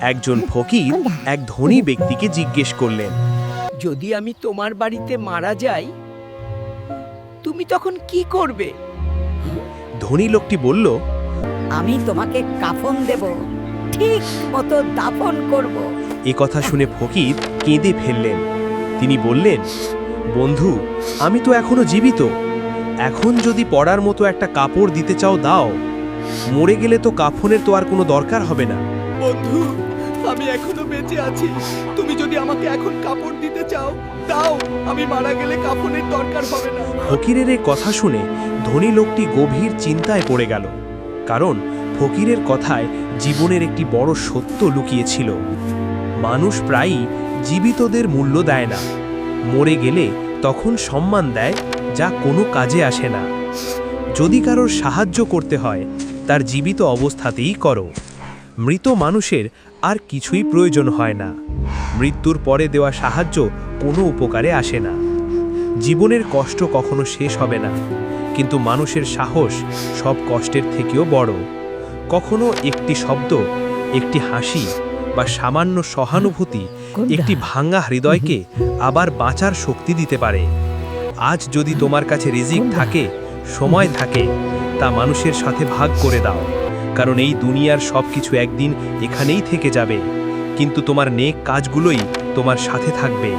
একজন ফকির এক ধনী ব্যক্তিকে জিজ্ঞেস করলেন যদি আমি তোমার বাড়িতে মারা যাই তুমি তখন কি করবে? ধনী লোকটি বলল আমি তোমাকে কাফন দেব ঠিক মতো দাফন করব। এ কথা শুনে ফকির কেঁদে ফেললেন। তিনি বললেন বন্ধু আমি তো এখনও জীবিত। এখন যদি পড়ার মতো একটা কাপড় দিতে চাও দাও মরে গেলে তো কাফনের তো আর কোনো দরকার হবে না। বন্ধু আমি এখনও বেঁচে আছি। তুমি যদি আমাকে এখন কাপড় দিতে চাও, দাও। আমি মারা গেলে কাপড়ের দরকার হবে না। ফকিরের এই কথা শুনে ধনী লোকটি গভীর চিন্তায় পড়ে গেল। কারণ ফকিরের কথায় জীবনের একটি বড় সত্য লুকিয়েছিল। মানুষ প্রায়ই জীবিতদের মূল্য দেয় না। মরে গেলে তখন সম্মান দেয় যা কোনো কাজে আসে না। যদি কারোর সাহায্য করতে হয়, তার জীবিত অবস্থাতেই করো। মৃত মানুষের আর কিছুই প্রয়োজন হয় না। মৃত্যুর পরে দেওয়া সাহায্য কোনো উপকারে আসে না। জীবনের কষ্ট কখনো শেষ হবে না কিন্তু মানুষের সাহস সব কষ্টের থেকেও বড়। কখনো একটি শব্দ একটি হাসি বা সামান্য সহানুভূতি একটি ভাঙা হৃদয়কে আবার বাঁচার শক্তি দিতে পারে। আজ যদি তোমার কাছে রিজিক থাকে সময় থাকে তা মানুষের সাথে ভাগ করে দাও। কারণ এই দুনিয়ার সব কিছু একদিন এখানেই থেকে যাবে। কিন্তু তোমার নেক কাজগুলোই তোমার সাথে থাকবে।